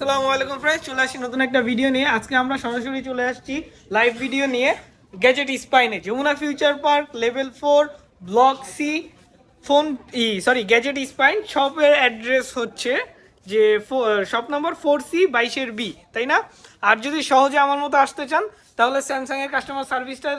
আসসালামু আলাইকুম ফ্রেন্ডস চলে আসছি নতুন একটা ভিডিও নিয়ে। আজকে আমরা সরাসরি চলে আসছি লাইভ ভিডিও নিয়ে। Gadget স্পাইনে Jamuna future park level four block C phone ই সরি গ্যাজেট স্পাইন শপের অ্যাড্রেস হচ্ছে যে শপ নম্বর ফোর সি বাইশের বি তাই না? আর যদি সহজে আমার মতো আসতে চান, তাহলে স্যামসাংয়ের কাস্টমার সার্ভিসটার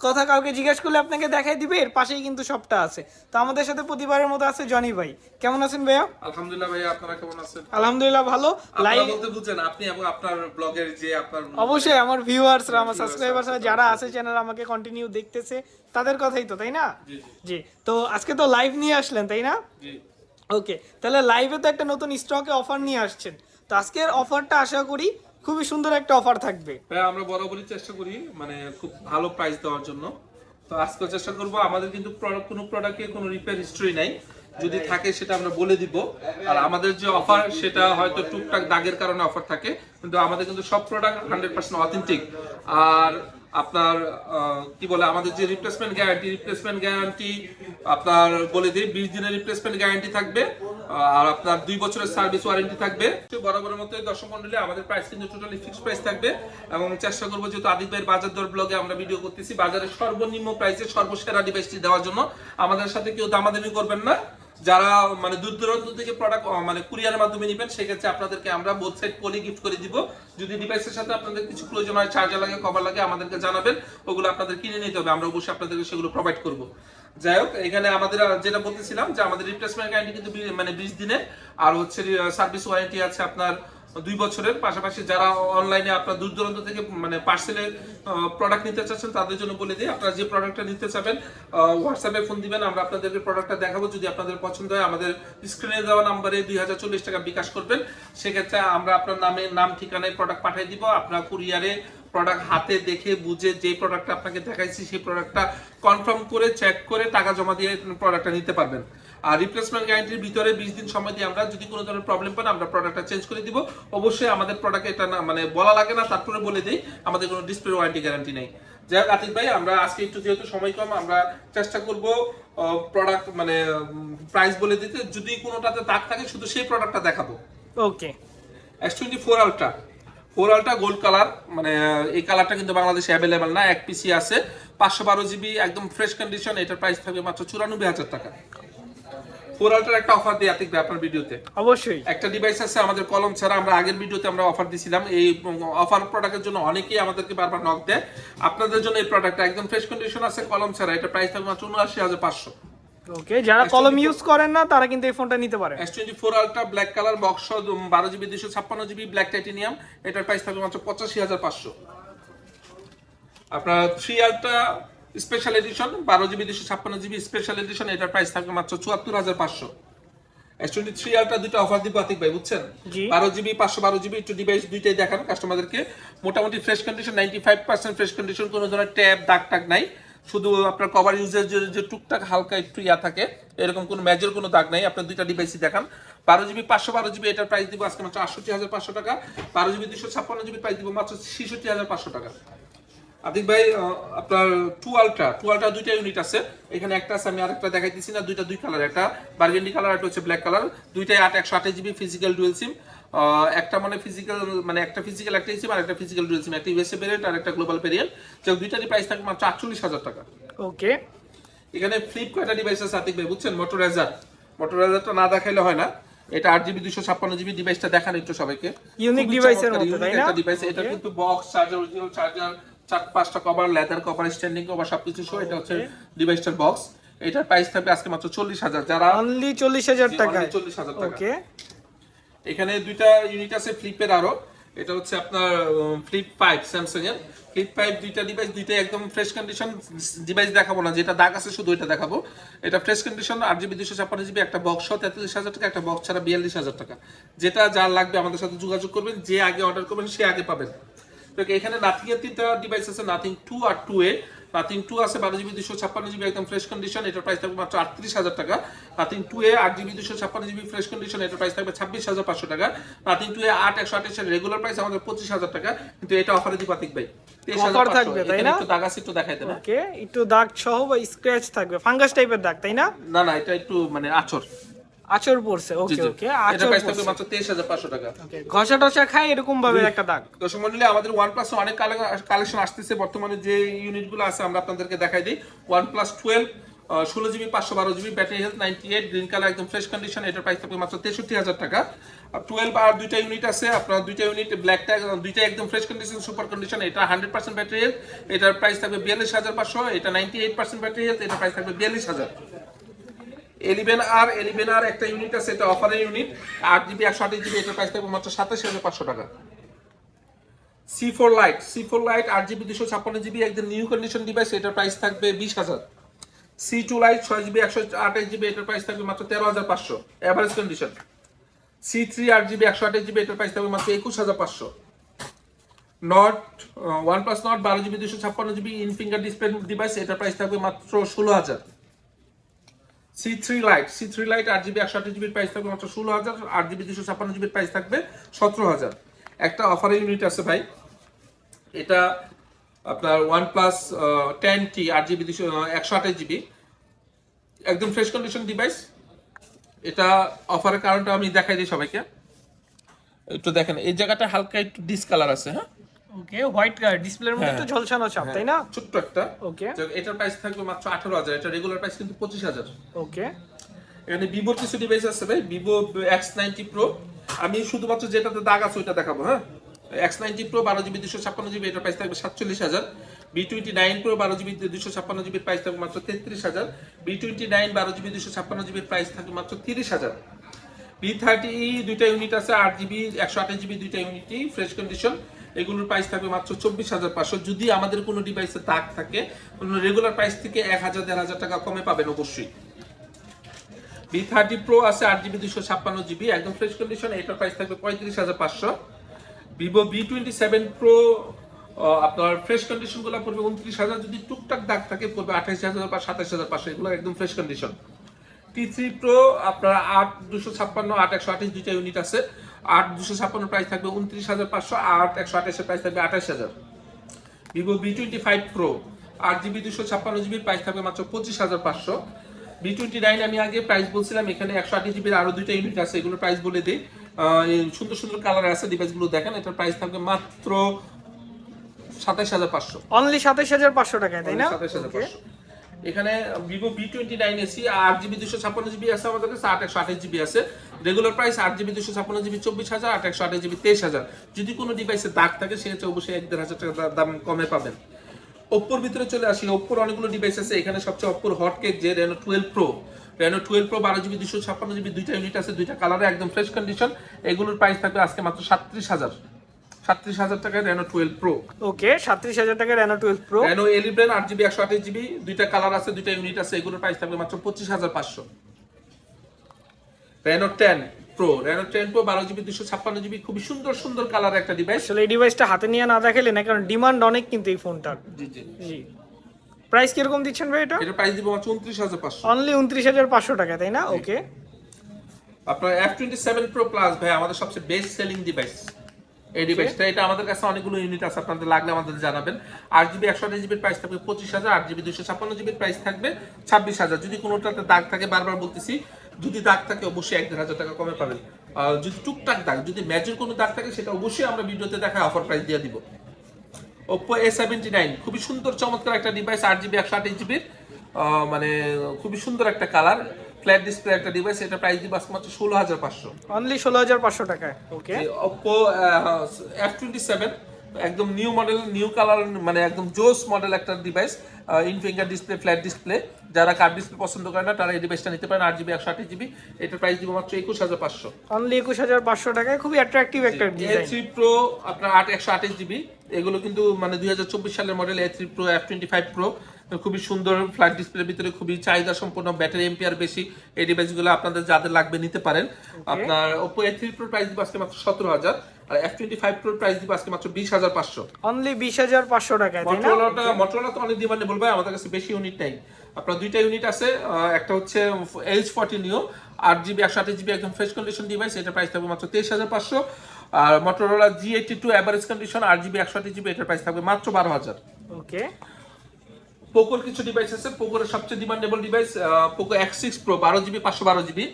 কথা কাউকে জিজ্ঞেস করলে আপনাকে দেখাই দিবে এর পাশেই কিন্তু সবটা আছে। তো আমাদের সাথে প্রতিবারের মতো আছে জনি ভাই। কেমন আছেন ভাইয়া? আলহামদুলিল্লাহ ভাইয়া আপনারা কেমন আছেন? আলহামদুলিল্লাহ ভালো। লাইভ বলতে বুঝছেন আপনি এবং আপনার ব্লগের যে আপনার অবশ্যই আমার ভিউয়ার্সরা আমার সাবস্ক্রাইবার্সরা যারা আছে চ্যানেল আমাকে কন্টিনিউ দেখতেছে তাদের কথাই তো তাই না? জি জি। তো আজকে তো লাইভ নিয়ে আসলেন তাই না? জি। ওকে তাহলে লাইভে তো একটা নতুন স্টকে অফার নিয়ে আসছেন। তো আজকের অফারটা আশা করি খুবই সুন্দর একটা অফার থাকবে। ভাইয়া, আমরা বরাবরই চেষ্টা করি মানে খুব ভালো প্রাইস দেওয়ার জন্য। তো আজকে চেষ্টা করব, আমাদের কিন্তু কোনো প্রোডাক্টে কোনো রিপেয়ার হিস্ট্রি নাই। যদি থাকে সেটা আমরা বলে দিব। আর আমাদের যে অফার সেটা হয়তো টুকটাক দাগের কারণে অফার থাকে। কিন্তু আমাদের কিন্তু সব প্রোডাক্ট হান্ড্রেড পার্সেন্ট অথেন্টিক আর আপনার কি বলে, আমাদের যে রিপ্লেসমেন্ট গ্যারান্টি রিপ্লেসমেন্ট গ্যারান্টি আপনার বলে দিই, বিশ দিনের রিপ্লেসমেন্ট গ্যারান্টি থাকবে। আর আপনার দুই বছরের সার্ভিস ওয়ারেন্টি থাকবে। বরাবরের মতো দর্শক মন্ডলী, আমাদের প্রাইস কিন্তু টোটালি ফিক্সড প্রাইস থাকবে। এবং চেষ্টা করব যেহেতু আদিক ভাইয়ের বাজার দর ব্লগে আমরা ভিডিও করতেছি বাজারের সর্বনিম্ন প্রাইসে সর্বসেরা ডিভাইসটি দেওয়ার জন্য। আমাদের সাথে কেউ দামাদামি করবেন না। যারা মানে দূর দূরান্ত থেকে প্রোডাক্ট মানে কুরিয়ারের মাধ্যমে নেবেন, সেক্ষেত্রে আপনাদেরকে আমরা বোথ সাইড পলি গিফট করে দিব। যদি ডিভাইসের সাথে আপনাদের কিছু প্রয়োজন হয় চার্জার লাগে কভার লাগে, আমাদেরকে জানাবেন। ওগুলো আপনাদের কিনে নিতে হবে, আমরা অবশ্যই আপনাদেরকে সেগুলো প্রোভাইড করব। যাই হোক, এখানে আমাদের যেটা বলতেছিলাম যে আমাদের রিপ্লেসমেন্ট গ্যারান্টি কিন্তু মানে বিশ দিনের আর হচ্ছে সার্ভিস ওয়ারেন্টি আছে আপনার দুই বছরের। পাশাপাশি যারা অনলাইনে আপনার দূর দূরান্ত থেকে মানে পার্সেলে প্রোডাক্ট নিতে চাচ্ছেন, তাদের জন্য বলে দিই, আপনারা যে প্রোডাক্টটা নিতে চাবেন হোয়াটসঅ্যাপে ফোন দিবেন, আমরা আপনাদেরকে প্রোডাক্টটা দেখাবো। যদি আপনাদের পছন্দ হয়, আমাদের স্ক্রিনে দেওয়া নাম্বারে দুই হাজার চল্লিশ টাকা বিকাশ করবেন। সেক্ষেত্রে আমরা আপনার নামে, নাম, ঠিকানায় প্রোডাক্ট পাঠিয়ে দিব। আপনার কুরিয়ারে প্রোডাক্ট হাতে দেখে বুঝে যে প্রোডাক্টটা আপনাকে দেখাইছি সেই প্রোডাক্টটা কনফার্ম করে চেক করে টাকা জমা দিয়ে প্রোডাক্টটা নিতে পারবেন। আর রিপ্লেসমেন্ট গ্যারান্টির ভিতরে বিশ দিন সময় দিয়ে আমরা যদি কোনো ধরনের প্রবলেম পান আমরা প্রোডাক্টটা চেঞ্জ করে দিব। অবশ্যই আমাদের প্রোডাক্ট এটা না মানে বলা লাগে না তারপরে বলে দিই আমাদের কোনো ডিসপ্লে ওয়ারেন্টি গ্যারান্টি নেই। যাই হোক আতিক ভাই আমরা আজকে একটু যেহেতু সময় কম আমরা চেষ্টা করব প্রোডাক্ট মানে প্রাইস বলে দিতে। যদি কোনোটাতে দাগ থাকে শুধু সেই প্রোডাক্টটা দেখাবো। Okay S twenty four ultra four ultra gold colour মানে এই কালারটা কিন্তু বাংলাদেশে অ্যাভেলেবেল না এক পিসি আছে। পাঁচশো বারো জিবি একদম ফ্রেশ কন্ডিশন এটার প্রাইস থাকবে মাত্র চুরানব্বই হাজার টাকা। একটা অফার দিই আতিক ভাই আপনার ভিডিওতে অবশ্যই। একটা ডিভাইস আছে আমাদের কলম ছাড়া আমরা আগের ভিডিওতে আমরা অফার দিছিলাম। এই অফার প্রোডাক্টের জন্য অনেকেই আমাদেরকে বারবার নক দেয়। আপনাদের জন্য এই প্রোডাক্টটা একদম ফ্রেশ কন্ডিশন আছে কলম ছাড়া এটা প্রাইস থাকবে মাত্র উনআশি হাজার পাঁচশো। ওকে যারা কলম ইউজ করেন না তারা কিন্তু এই ফোনটা নিতে পারে। S twenty four ultra black colour box বারো জিবি দুশো ছাপ্পান্ন জিবি ব্ল্যাক টাইটেনিয়াম এটার প্রাইস থাকবে মাত্র পঁচাশি হাজার পাঁচশো। আপনার থ্রি আলট্রা স্পেশাল এডিশন বারো জিবি দুশো ছাপ্পান্ন জিবি স্পেশাল এডিশন এটার প্রাইস থাকবে মাত্র চুয়াত্তর হাজার পাঁচশো। এস টোয়েন্টি থ্রি আলট্রা দুটো অফার দিব আতিক ভাই বুঝছেন? জি। বারো জিবি পাঁচশো বারো জিবি একটু ডিভাইস দুইটাই দেখান কাস্টমারদেরকে মোটামুটি fresh condition ninety five percent fresh condition কোনো ধরনের ট্যাব দাগ টাগ নাই। শুধু আপনার কভার ইউজের যে টুকটাক হালকা একটু ইয়া থাকে, এরকম কোনো মেজর কোনো দাগ নাই। আপনার দুইটা ডিভাইসই দেখান। বারো জিবি পাঁচশো বারো জিবি এটার প্রাইস দিব আজকে মাত্র আটষট্টি হাজার পাঁচশো টাকা। বারো জিবি দুশো ছাপ্পান্ন জিবি প্রাইস দিব মাত্র ছেষট্টি হাজার পাঁচশো টাকা। আদিক ভাই আপনার টু আলট্রা টু আলট্রা দুইটা ইউনিট আছে। এখানে একটা আছে, আমি আরেকটা দেখাইতেছি না। দুইটা দুই কালার একটা বার্গেন্ডি কালার একটা হচ্ছে ব্ল্যাক কালার দুইটাই আট, একশো আঠাশ জিবি ফিজিক্যাল ডুয়েল সিম একটা মানে ফিজিক্যাল মানে একটা ফিজিক্যাল একটা সিম আর একটা ফিজিক্যাল ডুয়েল সিম একটা ইউএসএ ভেরিয়েন্ট আর একটা গ্লোবাল ভেরিয়েন্ট যে দুইটারই প্রাইস থাকবে মাত্র আটচল্লিশ হাজার টাকা। ওকে এখানে ফ্লিপ কয়টা ডিভাইস আছে আতিক ভাই বুঝছেন? মোটরাইজার মোটরাইজারটা না দেখাইলে হয় না। এটা আট জিবি দুশো ছাপ্পান্ন জিবি ডিভাইসটা দেখান একটু সবাইকে। এর চমৎকার, মতো, তাই না? ডিভাইস এটা কিন্তু বক্স চার্জার অরিজিনাল চার্জার চার পাঁচটা cover leather cover standing cover সবকিছু সহ এটা হচ্ছে ডিভাইসটার বক্স এটার প্রাইস থাকবে আজকে মাত্র চল্লিশ হাজার। যারা অনলি চল্লিশ হাজার টাকা চল্লিশ হাজার টাকা। ওকে এখানে দুইটা ইউনিট আছে ফ্লিপের আরও। এটা হচ্ছে আপনার ফ্লিপ ফাইভ স্যামসাং এর ফ্লিপ ফাইভ দুইটা ডিভাইস দুইটা একদম ফ্রেশ কন্ডিশন ডিভাইস দেখাবো না। যেটা দাগ আছে, শুধু এটা দেখাবো। এটা ফ্রেশ কন্ডিশন আট জিবি দুশো ছাপ্পান্ন জিবি একটা বক্স তেত্রিশ হাজার টাকা, একটা বক্স ছাড়া বিয়াল্লিশ হাজার টাকা। যেটা যার লাগবে আমাদের সাথে যোগাযোগ করবেন, যে আগে অর্ডার করবেন, সে আগে পাবেন। তো এখানে নাথিং এর তিনটা ডিভাইস আছে নাথিং টু আর টু এ নাথিং টু আছে বারো জিবি দুশো ছাপ্পান্ন জিবি একদম ফ্রেশ কন্ডিশন এটার প্রাইস থাকবে মাত্র আটত্রিশ হাজার টাকা। নাথিং টু এ আট জিবি দুশো ছাপ্পান্ন জিবি ফ্রেশ কন্ডিশন এটার প্রাইস থাকবে ছাব্বিশ হাজার পাঁচশো টাকা। নাথিং টু এ আট একশো আঠাশের রেগুলার প্রাইস আমাদের পঁচিশ হাজার টাকা। কিন্তু এটা অফারে দিব আতিক ভাই। তেইশ হাজার Offer পাঁচশো। থাকবে, তাই না? একটু দাগ আছে একটু দেখাই দেবে ওকে একটু দাগ সহ বা স্ক্র্যাচ থাকবে ফাঙ্গাস টাইপের দাগ তাই না? না না এটা একটু মানে আচর আচর পড়ছে। ওকে ওকে আচর পড়ছে। মাত্র তেইশ হাজার পাঁচশো টাকা। ওকে ঘষা টসা খায় এরকম ভাবে একটা দাগ। দর্শক মন্ডলী আমাদের প্লাস অনেক কালেকশন আসতেছে। বর্তমানে যে ইউনিটগুলো আছে আমরা আপনাদেরকে দেখাই দিই। প্লাস টুয়েলভ ষোলো জিবি পাঁচশো বারো GB battery health ninety eight green colour একদম ফ্রেশ কন্ডিশন এটার প্রাইস থাকবে মাত্র তেষট্টি হাজার টাকা। টুয়েলভ আর দুইটা ইউনিট আছে। আপনার দুইটা ইউনিট ব্ল্যাকটা দুইটা একদম ফ্রেশ কন্ডিশন সুপার কন্ডিশন এটা হান্ড্রেড পার্সেন্ট ব্যাটারি হেলথ এটার প্রাইস থাকবে বিয়াল্লিশ হাজার পাঁচশো এটা ninety eight percent battery health এটার প্রাইস থাকবে বিয়াল্লিশ হাজার। এলিভেন আর এলিভেন আর একটা ইউনিট আছে, এটা অফারের ইউনিট আট জিবি একশো আঠাশ জিবি এটার প্রাইস থাকবে মাত্র সাতাশ হাজার পাঁচশো টাকা। C four lite C four lite আট জিবি দুশো ছাপ্পান্ন জিবি একদম নিউ কন্ডিশন ডিভাইস এটার প্রাইস থাকবে বিশ হাজার। সি টু লাইট ছয় জিবি একশো আঠাশ জিবি এটার প্রাইস থাকবে মাত্র তেরো হাজার পাঁচশো অ্যাভারেজ কন্ডিশন সি থ্রি আট জিবি একশো আঠাশ জিবি এটার প্রাইস থাকবে মাত্র একুশ হাজার পাঁচশো। নট ওয়ান প্লাস নট বারো জিবি দুশো ছাপ্পান্ন GB in finger display device এটার প্রাইস থাকবে মাত্র ষোলো হাজার। C three lite C three lite আট জিবি একশো আঠাশ জিবির প্রাইস থাকবে মাত্র ষোলো হাজার আট জিবি দুশো ছাপ্পান্ন জিবির প্রাইস থাকবে সতেরো হাজার। একটা অফার ইউনিট আছে ভাই। এটা আপনার ওয়ান প্লাস টেন টি আট জিবি দুশো একশো আঠাশ জিবি একদম ফ্রেশ কন্ডিশন ডিভাইস এটা অফারের কারণটা আমি দেখাই দিই সবাইকে। একটু দেখেন, এই জায়গাটা হালকা একটু ডিসকালার আছে হ্যাঁ? ওকে হোয়াইট ডিসপ্লের মধ্যে হ্যাঁ। তো ঝলসানো ছাপ তাই না? ছোট্ট একটা। ওকে এটার প্রাইস থাকবে মাত্র আঠারো হাজার এটা রেগুলার প্রাইস কিন্তু পঁচিশ হাজার। ওকে এখানে ভিভোর কিছু ডিভাইস আছে ভাই ভিভো এক্স নাইনটি প্রো আমি শুধুমাত্র যেটাতে দাগ আছে ওইটা দেখাবো হ্যাঁ? এক্স নাইনটি প্রো বারো জিবি দুশো এটার প্রাইস থাকবে সাতচল্লিশ হাজার। বি টোয়েন্টি নাইন প্রো বারো জিবি দুশো ছাপ্পান্ন জিবির প্রাইস থাকবে মাত্র তেত্রিশ হাজার। বি টোয়েন্টি নাইন বারো জিবি দুশো ছাপ্পান্ন জিবির প্রাইস থাকবে মাত্র তিরিশ হাজার। বি থার্টি দুইটা ইউনিট আছে আট জিবি একশো আঠাশ জিবি দুইটা ইউনিটই ফ্রেশ কন্ডিশন এগুলোর প্রাইস থাকবে মাত্র চব্বিশ হাজার পাঁচশো। যদি আমাদের কোনো ডিভাইসে দাগ থাকে রেগুলার প্রাইস থেকে এক হাজার, দেড় হাজার টাকা কমে পাবেন অবশ্যই। বি থার্টি প্রো আছে আট জিবি দুশো ছাপ্পান্ন জিবি একদম ফ্রেশ কন্ডিশন এটার প্রাইস থাকবে পঁয়ত্রিশ হাজার পাঁচশো। Vivo V twenty seven pro আপনার ফ্রেশ কন্ডিশনগুলো পড়বে উনত্রিশ হাজার, যদি টুকটাক দাগ থাকে, পড়বে আঠাশ হাজার বা সাতাশ হাজার পাঁচশো, এগুলো একদম fresh condition T three pro আপনার আট দুশো ছাপ্পান্ন, আট, একশো আঠাশ দুইটা ইউনিট আছে। আট দুশো ছাপ্পান্ন প্রাইস থাকবে উনত্রিশ হাজার পাঁচশো আট একশো আঠাশের প্রাইস থাকবে আঠাশ হাজার। Vivo V twenty five pro আট জিবি দুশো ছাপ্পান্ন জিবির প্রাইস থাকবে মাত্র পঁচিশ হাজার পাঁচশো। বি টোয়েন্টি নাইন আমি আগে প্রাইস বলছিলাম এখানে একশো আঠাশ জিবির আরও দুইটা ইউনিট আছে এগুলোর প্রাইস বলে দিই। সুন্দর সুন্দর কালার আছে ডিভাইসগুলো দেখেন এটার প্রাইস থাকবে মাত্র সাতাশ হাজার পাঁচশো। অনলি সাতাশ হাজার পাঁচশো টাকায় তাই না? সাতাশ হাজার পাঁচশো। এখানে Vivo V twenty nine SE, আট জিবি দুশো ছাপ্পান্ন জিবি আছে আমাদের কাছে, আট একশো আঠাশ জিবি আছে। রেগুলার প্রাইস আট জিবি দুশো ছাপ্পান্ন জিবি চব্বিশ হাজার, আট একশো আঠাশ জিবি তেইশ হাজার। যদি কোনো ডিভাইসে দাগ থাকে, সেক্ষেত্রে অবশ্যই এক দেড় হাজার টাকা দাম কমে পাবেন। ওপ্পোর ভিতরে চলে আসি। ওপ্পোর অনেকগুলো ডিভাইস আছে। এখানে সবচেয়ে ওপ্পোর হটকেক যে Reno twelve pro Reno twelve pro বারো জিবি দুশো ছাপ্পান্ন জিবি দুইটা ইউনিট আছে, দুইটা কালারে একদম ফ্রেশ কন্ডিশন এগুলোর প্রাইস থাকবে আজকে মাত্র সাতত্রিশ হাজার। সাতত্রিশ হাজার রেনো টুয়েলভ প্রো ওকে সাতত্রিশ হাজার টাকা Reno twelve pro Reno eleven আট জিবি একশো আঠাশ জিবি দুইটা কালার আছে দুইটা ইউনিট আছে এগুলোর প্রাইস থাকবে মাত্র পঁচিশ হাজার পাঁচশো। Reno ten pro Reno ten pro বারো জিবি দুশো ছাপ্পান্ন জিবি খুবই সুন্দর সুন্দর কালার একটা ডিভাইস আসলে এই ডিভাইসটা হাতে নিয়ে না দেখালে না কারণ ডিমান্ড অনেক কিন্তু এই ফোনটার জি জি। জি। প্রাইস কীরকম দিচ্ছেন ভাই এটা? প্রাইস দিব মাত্র উনত্রিশ হাজার পাঁচশো। অনলি উনত্রিশ হাজার পাঁচশো টাকা তাই না? ওকে আপনার F twenty seven pro plus ভাই আমাদের সবচেয়ে বেস্ট সেলিং ডিভাইস এই ডিভাইসটা এটা আমাদের কাছে অনেকগুলো ইউনিট আছে আপনাদের লাগলে আমাদের জানাবেন। আট জিবি একশো আঠাশ জিবির প্রাইস থাকবে পঁচিশ হাজার আট জিবি দুশো ছাপ্পান্ন জিবির প্রাইস থাকবে ছাব্বিশ হাজার। যদি কোনোটাতে দাগ থাকে বারবার বলতেছি যদি দাগ থাকে অবশ্যই এক দেড় হাজার টাকা কমে পাবেন। যদি টুকটাক দাগ যদি ম্যাচের কোনো দাগ থাকে সেটা অবশ্যই আমরা ভিডিওতে দেখা অফার প্রাইস দিয়ে দিব। ওপো এ সেভেন্টি নাইন খুবই সুন্দর চমৎকার একটা ডিভাইস আট জিবি একশো আঠাশ জিবির মানে খুবই সুন্দর একটা কালার ফ্ল্যাট ডিসপ্লে একটা ডিভাইস এটা প্রাইস দিব আজকে মাত্র ষোলো হাজার পাঁচশো। অনলি ষোলো হাজার পাঁচশো টাকায়। Okay Oppo F twenty seven একদম নিউ মডেল নিউ কালার মানে একদম জোস মডেল একটা device in finger display flat display যারা কার্ড ডিসপ্লে পছন্দ করে না তারা এই ডিভাইসটা নিতে পারেন আট জিবি একশো আঠাশ জিবি এটার প্রাইস দিব মাত্র একুশ হাজার পাঁচশো। অনলি একুশ হাজার পাঁচশো টাকায় খুবই অ্যাট্রাকটিভ একটা এ থ্রি প্রো আপনার আট একশো আঠাশ জিবি এগুলো কিন্তু মানে দুই হাজার চব্বিশ সালের model A three pro F twenty five pro খুবই সুন্দর ফ্ল্যাট ডিসপ্লের ভিতরে খুবই চাহিদা সম্পন্ন ব্যাটারি এম্পিয়ার বেশি। এই ডিভাইসগুলো আপনাদের যাদের লাগবে নিতে পারেন। আপনার Oppo A three pro price দিব আজকে মাত্র সতেরো হাজার। আর এফ টোয়েন্টি ফাইভ প্রাইস দিব আজকে মাত্র বিশ হাজার পাঁচশো। অনলি বিশ হাজার পাঁচশো মটোরোলাটা মটোরোলা তো অনেক ডিমান্ডে বলবে আমাদের কাছে বেশি ইউনিট নাই। আপনার দুইটা ইউনিট আছে একটা হচ্ছে এইচ ফর্টি নিও আট জিবি একশো আঠাশ জিবি একদম ফ্রেশ কন্ডিশন ডিভাইস এটা প্রাইস থাকবে মাত্র তেইশ হাজার পাঁচশো। আর Motorola G eighty two average condition আট জিবি একশো আঠাশ জিবি এটার প্রাইস থাকবে মাত্র বারো হাজার। ওকে পোকোর কিছু ডিভাইস আছে পোকোর সবচেয়ে demandable device Poco X six pro বারো জিবি পাঁচশো বারো জিবি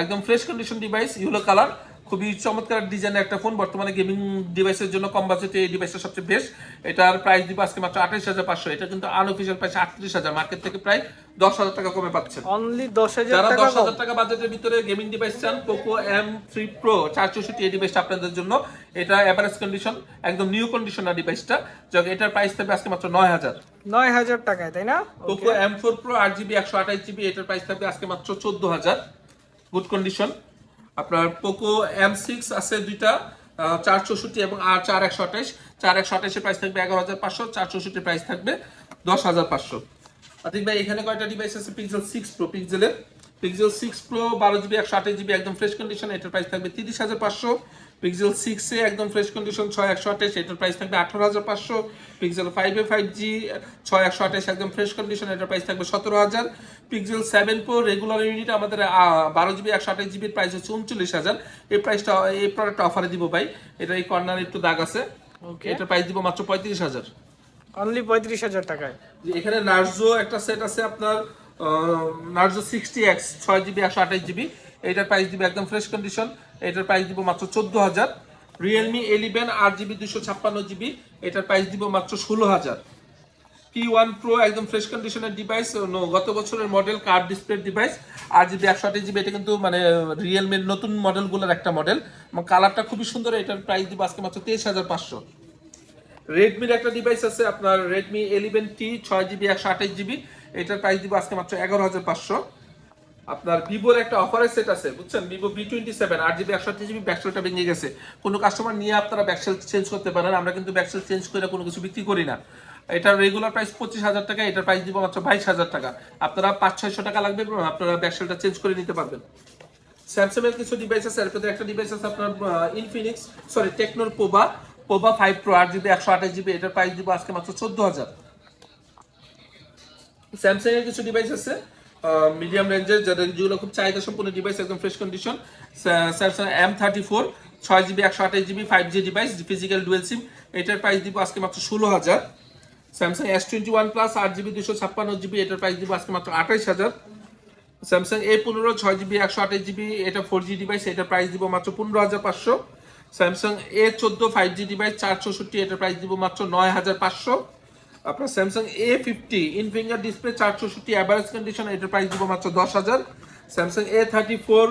একদম fresh condition device yellow colour খুবই চমৎকার ডিজাইনের একটা ফোন বর্তমানে গেমিং ডিভাইসের জন্য কম বাজেটে এই ডিভাইসটা সবচেয়ে বেস্ট এটার প্রাইস দিব আজকে মাত্র আঠাইশ হাজার পাঁচশো। এটা কিন্তু আনঅফিসিয়াল প্রাইস আটত্রিশ হাজার। মার্কেট থেকে প্রায় দশ হাজার টাকা কমে পাচ্ছেন। অনলি দশ হাজার যারা টাকা দশ হাজার টাকা বাজেটের ভিতরে গেমিং ডিভাইস চান পোকো এম থ্রি প্রো চার চৌষট্টি এই ডিভাইসটা আপনাদের জন্য। এটা অ্যাভারেজ কন্ডিশন একদম নিউ কন্ডিশনার ডিভাইসটা যাক এটার প্রাইস থাকবে আজকে মাত্র নয় হাজার। নয় হাজার টাকায় তাই না? পোকো এম ফোর প্রো আট জিবি একশো আঠাশ জিবি এটার প্রাইস থাকবে আজকে মাত্র চোদ্দ হাজার। গুড কন্ডিশন আপনার পোকো এম সিক্স আছে দুইটা চার চৌষট্টি এবং আর চার একশো আঠাশ। চার একশো আঠাশের প্রাইস থাকবে এগারো হাজার পাঁচশো, চার চৌষট্টির প্রাইস থাকবে দশ হাজার পাঁচশো। আতিক ভাই, এখানে কয়টা ডিভাইস আছে? পিক্সেল সিক্স প্রো পিক্সেলের পিক্সেল সিক্স প্রো বারো জিবি একশো আঠাশ জিবি একদম ফ্রেশ কন্ডিশন এটার প্রাইস থাকবে তিরিশ হাজার পাঁচশো। পিক্সেল সিক্সে একদম ফ্রেশ কন্ডিশন ছয় একশো আঠাশ এটার প্রাইস থাকবে আঠারো হাজার পাঁচশো। পিক্সেল ফাইভে ফাইভ জি ছয় একশো আঠাশ একদম ফ্রেশ কন্ডিশন এটার প্রাইস থাকবে সতেরো হাজার। Pixel seven pro regular unit আমাদের বারো জিবি একশো আঠাশ জিবির প্রাইস হচ্ছে উনচল্লিশ হাজার। এই প্রাইসটা এই প্রোডাক্টটা অফারে দিব ভাই। এটা এই কর্নারে একটু দাগ আছে। Okay. এটার প্রাইস দিব মাত্র পঁয়ত্রিশ হাজার। অনলি পঁয়ত্রিশ হাজার টাকায়। এখানে নার্জো একটা সেট আছে আপনার নার্জো সিক্সটি এক্স ছয় জিবি একশো আঠাশ জিবি এটার প্রাইস দিবে একদম ফ্রেশ কন্ডিশন এটার প্রাইস দিব মাত্র চোদ্দ হাজার। রিয়েলমি এলিভেন আট জিবি দুশো ছাপ্পান্ন জিবি এটার প্রাইস দিব মাত্র ষোলো হাজার। পি ওয়ান প্রো একদম ফ্রেশ কন্ডিশনের ডিভাইস গত বছরের মডেল কার্ড ডিসপ্লে ডিভাইস আট জিবি একশো আঠাশ জিবি এটা কিন্তু মানে রিয়েলমির নতুন মডেলগুলোর একটা মডেল কালারটা খুবই সুন্দর, এটার প্রাইস দিব আজকে মাত্র তেইশ হাজার পাঁচশো। রেডমির একটা ডিভাইস আছে আপনার রেডমি এলিভেন টি ছয় জিবি একশো আঠাশ জিবি এটার প্রাইস দিব আজকে মাত্র এগারো হাজার পাঁচশো। আপনার ভিভোর একটা অফারের সেট আছে, বুঝছেন? ভিভো বি টোয়েন্টি সেভেন আট জিবি একশো আঠাশ জিবি ব্যাকসেলটা ভেঙে গেছে। কোনো কাস্টমার নিয়ে আপনারা ব্যাকসেল চেঞ্জ করতে পারেন, আমরা কিন্তু ব্যাকসেল চেঞ্জ করে কোনো কিছু বিক্রি করি না। এটার রেগুলার প্রাইস পঁচিশ হাজার টাকা, এটার প্রাইস দিব মাত্র বাইশ হাজার টাকা। আপনারা পাঁচ ছয়শো টাকা লাগবে আপনারা ব্যাকসেলটা চেঞ্জ করে নিতে পারবেন। স্যামসাং এর কিছু ডিভাইস আছে এর একটা ডিভাইস আছে আপনার ইনফিনিক্স সরি টেকনোর পোবা পোবা ফাইভ প্রো আট জিবি একশো আঠাশ জিবি এটার প্রাইস দিব আজকে মাত্র চোদ্দ হাজার। স্যামসাং এর কিছু ডিভাইস আছে। মিডিয়াম রেঞ্জের যাদের যেগুলো খুব চাহিদা সম্পূর্ণ ডিভাইস একদম fresh condition Samsung M thirty four ছয় জিবি একশো আঠাশ GB five G device physical dual SIM এটার প্রাইস দিব আজকে মাত্র ষোলো হাজার। Samsung S twenty one plus আট জিবি দুশো ছাপ্পান্ন জিবি এটার প্রাইস দিব আজকে মাত্র আঠাইশ হাজার। স্যামসাং এ পনেরো, ছয় জিবি একশো আঠাশ জিবি এটা ফোর জি ডিভাইস এটার প্রাইস দিব মাত্র পনেরো হাজার পাঁচশো। স্যামসাং এ চোদ্দ ফাইভ জি ডিভাইস চার চৌষট্টি এটার প্রাইস দিব মাত্র নয় হাজার পাঁচশো। আপনার Samsung A fifty in finger display চার চৌষট্টি অ্যাভারেজ কন্ডিশন এটার প্রাইস দিব মাত্র দশ হাজার। স্যামসাং এ থার্টি ফোর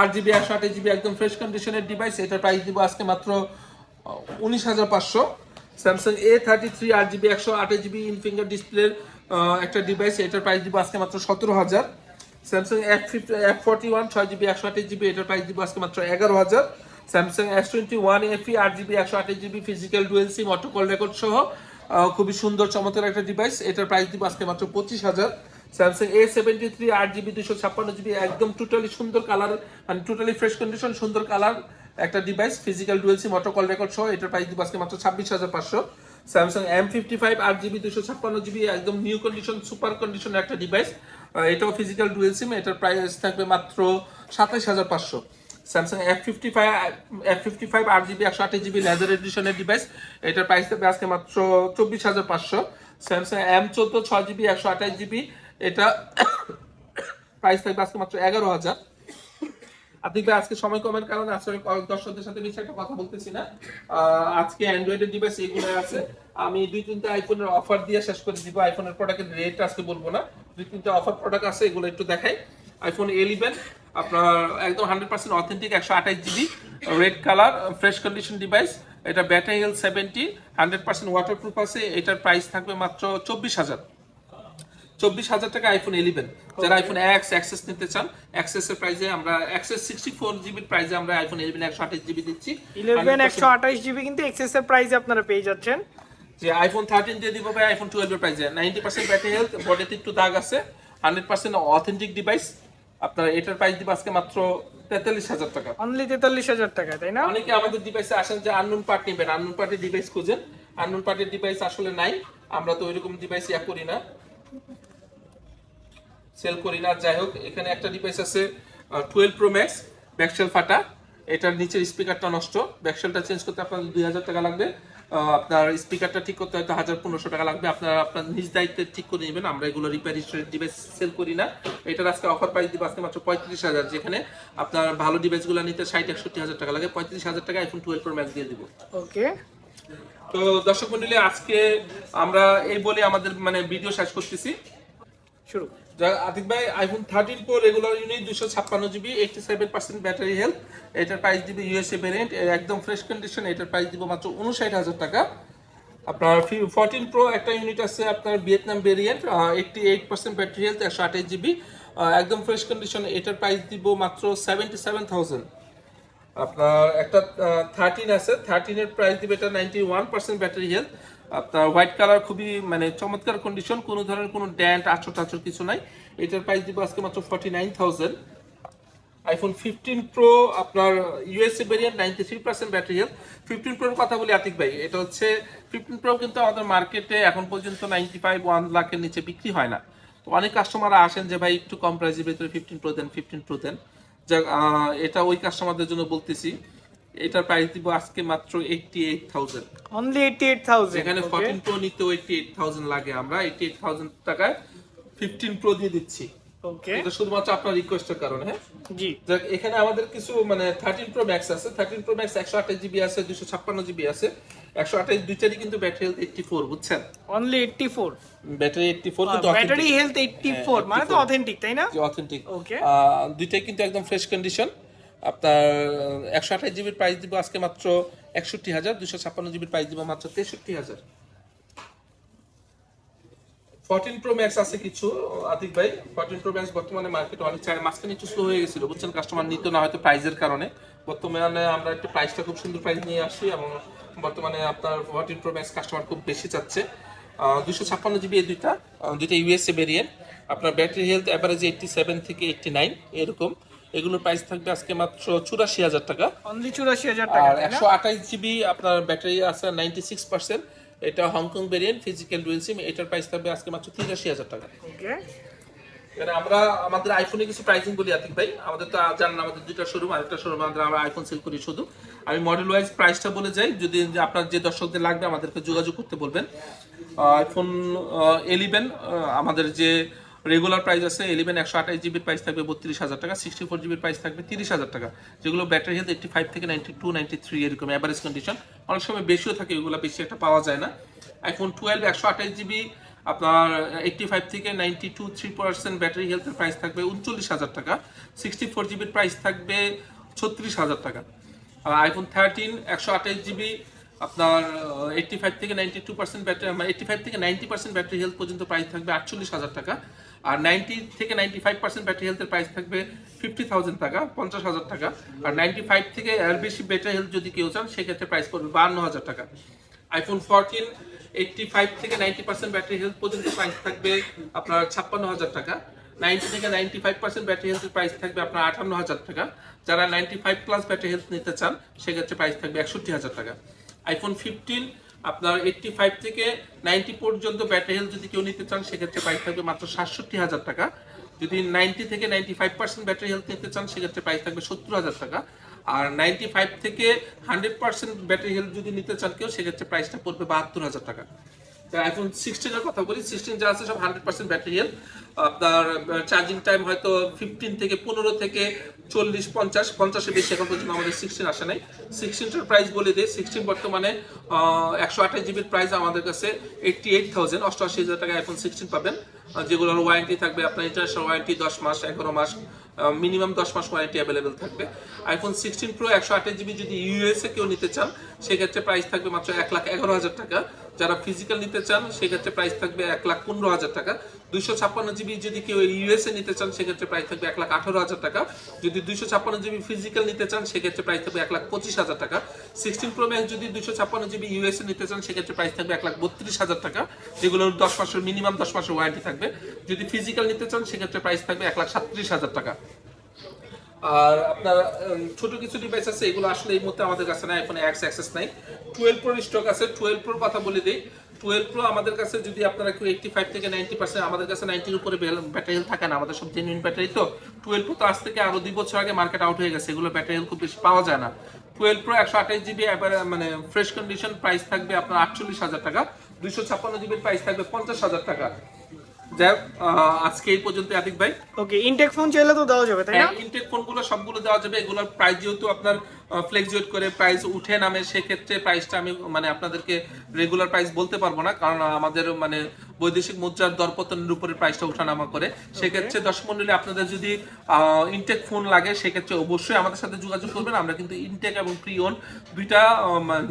আট জিবি একশো আঠাশ জিবি একদম ফ্রেশ কন্ডিশনের ডিভাইস এটার প্রাইস দিব আজকে মাত্র উনিশ হাজার পাঁচশো। স্যামসাং এ থার্টি থ্রি আট জিবি একশো আঠাশ জিবি ইন ফিঙ্গার ডিসপ্লের একটা ডিভাইস এটার প্রাইস দিব আজকে মাত্র সতেরো হাজার। Samsung F fifty F forty one ছয় জিবি একশো আঠাশ জিবি এটার প্রাইস দিব আজকে মাত্র এগারো হাজার। Samsung S twenty one FE আট জিবি একশো আঠাশ GB physical dual SIM record সহ খুবই সুন্দর চমৎকার একটা ডিভাইস এটার প্রাইস দিব আজকে মাত্র পঁচিশ হাজার। স্যামসাং এ সেভেন্টি থ্রি আট জিবি দুশো ছাপ্পান্ন জিবি একদম টোটালি সুন্দর কালার মানে টোটালি ফ্রেশ কন্ডিশন সুন্দর কালার একটা device physical dual SIM auto call record সহ। এটার প্রাইস দিব আজকে মাত্র ছাব্বিশ হাজার পাঁচশো। স্যামসাং এম ফিফটি ফাইভ আট জিবি দুশো ছাপ্পান্ন জিবি একদম নিউ কন্ডিশন সুপার কন্ডিশন একটা ডিভাইস এটাও ফিজিক্যাল ডুয়েল সিম এটার প্রাইস থাকবে মাত্র সাতাইশ হাজার পাঁচশো। Samsung F fifty five F fifty five আট জিবি একশো আঠাশ জিবি লেজার এডিশনের ডিভাইস এটার প্রাইস থাকবে আজকে মাত্র চব্বিশ হাজার পাঁচশো। স্যামসাং এম চোদ্দ, ছয় জিবি একশো আঠাশ জিবি এটা প্রাইস থাকবে আজকে মাত্র এগারো হাজার। আপনি ভাই আজকে সময় কমের কারণে কয়েক দর্শকদের সাথে বেশি একটা কথা বলতেছি না? আজকে অ্যান্ড্রয়েডের ডিভাইস এইগুলো আছে। আমি দুই তিনটা আইফোনের অফার দিয়ে শেষ করে দিব। আইফোনের প্রোডাক্টের রেট আজকে বলব না। দুই তিনটা অফার প্রোডাক্ট আছে, এগুলো একটু দেখাই। আইফোন এলিভেন আপনার একদম হান্ড্রেড পার্সেন্ট অথেন্টিক একশো আঠাশ GB red colour fresh condition device এটা battery health seventy hundred percent waterproof আছে এটার প্রাইস থাকবে মাত্র চব্বিশ হাজার। চব্বিশ হাজার টাকা আইফোন ইলেভেন যারা আইফোন এক্স অ্যাক্সেস নিতে চান অ্যাক্সেস এর প্রাইসে আমরা অ্যাক্সেস সিক্সটি ফোর জিবির প্রাইসে আমরা আইফোন ইলেভেন একশো আঠাশ জিবি দিচ্ছি। ইলেভেন একশো আঠাশ জিবি কিন্তু এক্সেসের প্রাইসে আপনারা পেয়ে যাচ্ছেন। যে আইফোন থার্টিন দিয়ে দিব ভাই আইফোন টুয়েলভের প্রাইসে নাইনটি পার্সেন্ট ব্যাটারি হেলথ বডিতে একটু দাগ আছে। হান্ড্রেড পার্সেন্ট অথেন্টিক ডিভাইস আপনারা এটার প্রাইস দিব আজকে মাত্র তেতাল্লিশ হাজার টাকা। অনলি তেতাল্লিশ হাজার টাকা তাই না? অনেকে আমাদের ডিভাইসে আসেন যে আননুন পার্ট নেবেন। আননুন পার্টের ডিভাইস খুঁজেন। আননুন পার্টের ডিভাইস আসলে নাই। আমরা তো ওইরকম ডিভাইস ইয়া করি না। সেল করি না। যাই হোক এখানে একটা ডিভাইস আছে টুয়েলভ প্রো ম্যাক্স ব্যাকসেল ফাটা। এটার নিচের স্পিকারটা নষ্ট। ব্যাকশেলটা চেঞ্জ করতে আপনার দুই হাজার টাকা লাগবে। আপনার স্পিকারটা ঠিক করতে হয়তো হাজার পনেরোশো টাকা লাগবে। আপনার আপনার নিজ দায়িত্বে ঠিক করে নেবেন। আমরা এগুলো রিপেয়ার ডিভাইস সেল করি না। এটার আজকে অফার প্রাইস দিব আজকে মাত্র পঁয়ত্রিশ হাজার যেখানে আপনার ভালো ডিভাইসগুলো নিতে ষাট একষট্টি হাজার টাকা লাগে। পঁয়ত্রিশ হাজার টাকা আইফোন টুয়েলভ প্রো ম্যাক্স দিয়ে দিব। ওকে তো দর্শক মন্ডলী আজকে আমরা এই বলে আমাদের মানে ভিডিও শেষ করতেছি। শুরু। আতিক ভাই iPhone thirteen pro regular unit দুশো ছাপ্পান্ন GB eighty seven percent battery health এটার প্রাইস দিবে ইউএসএ ভ্যারিয়েন্ট একদম ফ্রেশ কন্ডিশন এটার প্রাইস দিব মাত্র উনষাট হাজার টাকা। আপনার ফোরটিন প্রো একটা ইউনিট আছে আপনার Vietnam variant eighty eight percent battery health একশো আঠাশ জিবি একদম ফ্রেশ কন্ডিশন এটার প্রাইস দিব মাত্র সেভেন্টি সেভেন থাউজেন্ড আপনার একটা থার্টিন আছে থার্টিনের প্রাইস দিবে এটা ninety one percent battery health আপনার হোয়াইট কালার খুবই মানে চমৎকার কন্ডিশন কোনো ধরনের কোনো ড্যান্ট আচর টাচর কিছু নাই। এটার প্রাইস দিব আজকে মাত্র forty nine thousand iPhone fifteen pro আপনার USA variant ninety three percent battery health fifteen প্রোর কথা বলি আতিক ভাই এটা হচ্ছে ফিফটিন প্রো কিন্তু আমাদের মার্কেটে এখন পর্যন্ত নাইনটি ফাইভ ওয়ান লাখের নিচে বিক্রি হয় না। তো অনেক কাস্টমাররা আসেন যে ভাই একটু কম প্রাইসের ভিতরে ফিফটিন প্রো দেন ফিফটিন প্রো দেন। আহ, এটা ওই কাস্টমারদের জন্য বলতেছি। এটার প্রাইস দিব আজকে মাত্র eighty eight thousand only eighty eight thousand pro নিতে এইটটি এইট থাউজেন্ড লাগে আমরা এইটটি এইট থাউজেন্ড টাকায় ফিফটিন প্রো দিয়ে দিচ্ছি। ওকে এটা শুধুমাত্র আপনার রিকোয়েস্টের কারণে হ্যাঁ? জি। যাক এখানে আমাদের কিছু মানে থার্টিন প্রো ম্যাক্স আছে। থার্টিন প্রো ম্যাক্স একশো আঠাশ জিবি আছে দুশো ছাপ্পান্ন জিবি আছে। একশো আঠাশ দুইটারই কিন্তু ব্যাটারি হেলথ এইটটি ফোর বুঝছেন? Only eighty four battery eighty four কিন্তু ব্যাটারি হেলথ এইটটি ফোর মানে তো অথেন্টিক তাই না? জি অথেন্টিক Okay. দুইটাই কিন্তু একদম ফ্রেশ কন্ডিশন আপনার একশো আঠাশ জিবির প্রাইস দিব আজকে মাত্র একষট্টি হাজার দুশো ছাপ্পান্ন জিবির প্রাইস দিব মাত্র তেষট্টি হাজার। ফোরটিন প্রো ম্যাক্স আছে কিছু, আতিক ভাই ফোরটিন প্রো ম্যাক্স বর্তমানে মার্কেটে অনেক চাই মাঝখানে একটু স্লো হয়ে গেছিল, বুঝছেন? কাস্টমার নিত না হয়তো প্রাইজের কারণে। বর্তমানে আমরা একটু প্রাইসটা খুব সুন্দর প্রাইস নিয়ে আসছি এবং বর্তমানে আপনার ফোরটিন প্রো ম্যাক্স কাস্টমার খুব বেশি চাচ্ছে। দুশো ছাপ্পান্ন জিবি এই দুইটা দুইটা ইউএসএ ভেরিয়েন্ট আপনার battery health average eighty seven থেকে এইটটি নাইন এরকম। এগুলোর প্রাইস থাকবে আজকে মাত্র চুরাশি হাজার টাকা। অনলি চুরাশি হাজার টাকা আর একশো আঠাশ জিবি আপনার ব্যাটারি আছে নাইনটি সিক্স পার্সেন্ট এটা Hong Kong variant physical dual SIM এটার প্রাইস থাকবে আজকে মাত্র তিরাশি হাজার টাকা। ওকে মানে আমরা আমাদের আইফোনে কিছু প্রাইসিং বলি আতিক ভাই। আমাদের তো জানেন আমাদের দুইটা শোরুম আরেকটা শোরুম আমাদের আমরা আইফোন সেল করি শুধু। আমি মডেল ওয়াইজ প্রাইসটা বলে যাই যদি আপনার যে দর্শকদের লাগবে আমাদেরকে যোগাযোগ করতে বলবেন। আইফোন এলিভেন আমাদের যে রেগুলার প্রাইস আছে এলিভেন একশো আঠাশ জিবির প্রাইস থাকবে বত্রিশ হাজার টাকা সিক্সটি ফোর জিবির প্রাইস থাকবে তিরিশ হাজার টাকা। যেগুলো ব্যাটারি হেলথ এইটটি ফাইভ থেকে নাইনটি টু নাইনটি থ্রি এরকম অ্যাভারেজ কন্ডিশন অনেক সময় বেশিও থাকে, এগুলো বেশি একটা পাওয়া যায় না। আইফোন টুয়েলভ একশো আঠাশ জিবি আপনার এইটটি ফাইভ থেকে ninety two three percent battery হেলথের প্রাইস থাকবে উনচল্লিশ হাজার টাকা। সিক্সটি ফোর জিবির প্রাইস থাকবে ছত্রিশ হাজার টাকা। আইফোন থার্টিন একশো আঠাশ জিবি আপনার এইটটি ফাইভ থেকে ninety two percent battery eighty five থেকে নাইনটি পার্সেন্ট ব্যাটারি হেলথ পর্যন্ত প্রাইস থাকবে আটচল্লিশ হাজার টাকা। আর নাইনটি থেকে নাইনটি ফাইভ পার্সেন্ট ব্যাটারি হেলথের প্রাইস থাকবে ফিফটি থাউজেন্ড টাকা, পঞ্চাশ হাজার টাকা। আর নাইনটি ফাইভ থেকে এর বেশি ব্যাটারি হেলথ যদি কেউ চান, সেক্ষেত্রে প্রাইস পড়বে বান্ন হাজার টাকা। আইফোন ফোরটিন এইটটি ফাইভ থেকে নাইনটি পার্সেন্ট ব্যাটারি হেলথ পর্যন্ত প্রাইস থাকবে আপনার ছাপ্পান্ন হাজার টাকা। নাইনটি থেকে নাইনটি ফাইভ পার্সেন্ট ব্যাটারি হেলথের প্রাইস থাকবে আপনার আটান্ন হাজার টাকা। যারা ninety five plus battery health নিতে চান, সেক্ষেত্রে প্রাইস থাকবে একষট্টি হাজার টাকা। আইফোন ফিফটিন আপনার এইটটি ফাইভ থেকে নাইনটি পর্যন্ত ব্যাটারি হেলথ যদি কেউ নিতে চান, সেক্ষেত্রে প্রাইস থাকবে মাত্র সাতষট্টি হাজার টাকা। যদি নাইনটি থেকে ninety five percent battery health নিতে চান, সেক্ষেত্রে প্রাইস থাকবে সত্তর হাজার টাকা। আর নাইনটি ফাইভ থেকে হান্ড্রেড পার্সেন্ট ব্যাটারি হেলথ যদি নিতে চান কেউ, সেক্ষেত্রে প্রাইসটা পড়বে বাহাত্তর হাজার টাকা। আইফোন সিক্সটিনের কথা বলি সিক্সটিন যা আছে সব হান্ড্রেড পার্সেন্ট ব্যাটারি হেলথ আপনার চার্জিং টাইম হয়তো ফিফটিন থেকে পনেরো থেকে চল্লিশ, পঞ্চাশ, পঞ্চাশের বেশি এখন পর্যন্ত আমাদের সিক্সটিন আসে নাই। সিক্সটিনটার প্রাইস বলে দিই সিক্সটিন বর্তমানে একশো আঠাশ জিবির প্রাইস আমাদের কাছে এইটটি এইট থাউজেন্ড অষ্টআশি হাজার টাকা আইফোন সিক্সটিন পাবেন। যেগুলোর ওয়ারেন্টি থাকবে, আপনার ইন্টারন্যাশনাল ওয়ারেন্টি দশ মাস এগারো মাস মিনিমাম দশ মাস ওয়ারেন্টি অ্যাভেলেবেল থাকবে। আইফোন সিক্সটিন প্রো একশো আঠাশ জিবি যদি ইউএসএ কেউ নিতে চান, সেক্ষেত্রে প্রাইস থাকবে মাত্র এক লাখ এগারো হাজার টাকা। যারা ফিজিক্যাল নিতে চান, সেক্ষেত্রে প্রাইস থাকবে এক লাখ পনেরো হাজার টাকা। দুইশো ছাপ্পান্ন জিবি যদি কেউ ইউএসএ নিতে চান, সেক্ষেত্রে প্রাইস থাকবে এক লাখ আঠারো হাজার টাকা। যদি দুইশো ছাপ্পান্ন জিবি ফিজিক্যাল নিতে চান, সেক্ষেত্রে প্রাইস থাকবে এক লাখ পঁচিশ হাজার টাকা। সিক্সটিন প্রো ম্যাক্স যদি দুইশো ছাপ্পান্ন জিবি ইউএসএ নিতে চান, সেক্ষেত্রে প্রাইস থাকবে এক লাখ বত্রিশ হাজার টাকা। যেগুলোর দশ মাসের মিনিমাম দশ মাসের ওয়ারেন্টি থাকবে। যদি ফিজিক্যাল নিতে চান, সেক্ষেত্রে প্রাইস থাকবে এক লাখ সাতত্রিশ হাজার টাকা। আর আপনার ছোট কিছু ডিভাইস আছে, এগুলো আসলে এই মুহূর্তে আমাদের কাছে নাই আইফোন এক্স অ্যাক্সেস নাই। টুয়েলভ প্রোর স্টক আছে টুয়েলভ প্রোর কথা বলে দিই। টুয়েলভ প্রো আমাদের কাছে যদি আপনারা কেউ এইটটি ফাইভ থেকে নাইনটি পার্সেন্ট আমাদের কাছে নাইনটির উপরে ব্যাটারি হেলথ থাকে না, আমাদের সব জেনুইন ব্যাটারি তো। টুয়েলভ প্রো তো আজ থেকে আরও দুই বছর আগে মার্কেট আউট হয়ে গেছে, এগুলো ব্যাটারি হেলথ খুব বেশি পাওয়া যায় না। টুয়েলভ প্রো একশো আঠাশ জিবি এবার মানে ফ্রেশ কন্ডিশন প্রাইস থাকবে আপনার আটচল্লিশ হাজার টাকা, দুইশো ছাপ্পান্ন জিবির প্রাইস থাকবে পঞ্চাশ হাজার টাকা। যাই আজকে এই পর্যন্ত আতিক ভাই। ওকে ইনটেক ফোন চাইলে তো দেওয়া যাবে তাই না? ইনটেক ফোনগুলো সবগুলো দেওয়া যাবে। এগুলোর প্রাইস যেহেতু আপনার ফ্লেক্সুয়েট করে প্রাইস উঠে নামে সেক্ষেত্রে প্রাইসটা আমি মানে আপনাদেরকে রেগুলার প্রাইস বলতে পারব না কারণ আমাদের মানে বৈদেশিক মুদ্রার দরপতনের উপরে প্রাইসটা উঠানামা করে। সেক্ষেত্রে দর্শক মন্ডলী আপনাদের যদি ইনটেক ফোন লাগে সেক্ষেত্রে অবশ্যই আমাদের সাথে যোগাযোগ করবেন। আমরা কিন্তু ইনটেক এবং প্রিওন দুইটা মানে।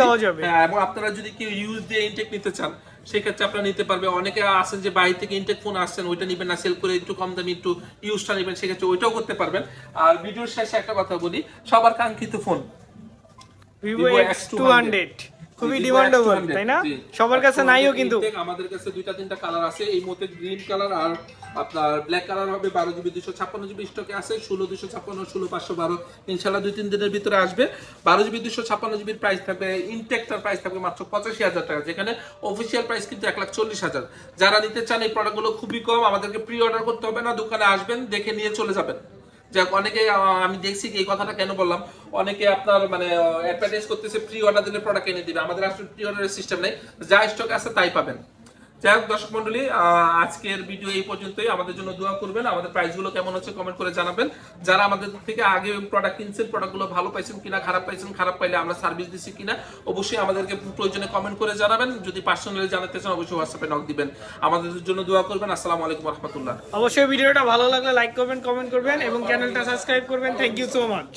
দেওয়া যাবে। হ্যাঁ, এবং আপনারা যদি কেউ ইউজ দিয়ে ইনটেক নিতে চান সেক্ষেত্রে আপনারা নিতে পারবে। অনেকে আছেন যে বাইরে থেকে ইনটেক ফোন আসছেন ওইটা নিবেন না সেল করে একটু কম দামি একটু ইউজটা নেবেন সেক্ষেত্রে ওইটাও করতে পারবেন। আর ভিডিওর শেষে একটা কথা বলি সবার কাঙ্ক্ষিত phone Vivo X two hundred খুবই ডিমান্ডেবল তাই না? সবার কাছে নাইও কিন্তু। আমাদের কাছে দুইটা তিনটা কালার আছে। এই মতে গ্রিন কালার আর আপনার ব্ল্যাক কালার হবে বারো জিবি দুশো ছাপ্পান্ন জিবি স্টকে আছে। ষোলো দুশো ছাপ্পান্ন ষোলো পাঁচশো বারো। ইনশাল্লাহ দুই তিন দিনের ভিতরে আসবে। বারো জিবি দুশো ছাপ্পান্ন জিবির প্রাইস থাকবে। ইনটেকটার প্রাইস থাকবে মাত্র পঁচাশি হাজার টাকা যেখানে অফিসিয়াল প্রাইস কিন্তু এক লাখ চল্লিশ হাজার। যারা নিতে চান এই প্রোডাক্টগুলো খুবই কম। আমাদেরকে প্রি অর্ডার করতে হবে না দোকানে আসবেন দেখে নিয়ে চলে যাবেন। যাক, অনেকে আমি দেখছি এই কথাটা কেন বললাম? অনেকে আপনার মানে অ্যাডভার্টাইজ করতেছে প্রি অর্ডার দিলে প্রোডাক্ট এনে দিবে। আমাদের আসলে প্রি অর্ডারের সিস্টেম নেই। যা স্টক আছে তাই পাবেন। যাই হোক, দর্শক মন্ডলী আজকের ভিডিও এই পর্যন্তই। আমাদের জন্য দোয়া করবেন। আমাদের প্রাইসগুলো কেমন হচ্ছে কমেন্ট করে জানাবেন। যারা আমাদের থেকে আগে প্রোডাক্ট কিনছেন প্রোডাক্টগুলো ভালো পাইছেন কিনা, খারাপ পাইছেন, খারাপ পাইলে আমরা সার্ভিস দিচ্ছি কিনা, অবশ্যই আমাদেরকে প্রয়োজনে কমেন্ট করে জানাবেন। যদি পার্সোনালি জানাতে চান, অবশ্যই হোয়াটসঅ্যাপে নক দিবেন। আমাদের জন্য দোয়া করবেন। আসসালামু আলাইকুম রহমতুল্লাহ। অবশ্যই ভিডিওটা ভালো লাগলে লাইক করবেন কমেন্ট করবেন এবং চ্যানেলটা সাবস্ক্রাইব করবেন। Thank you so much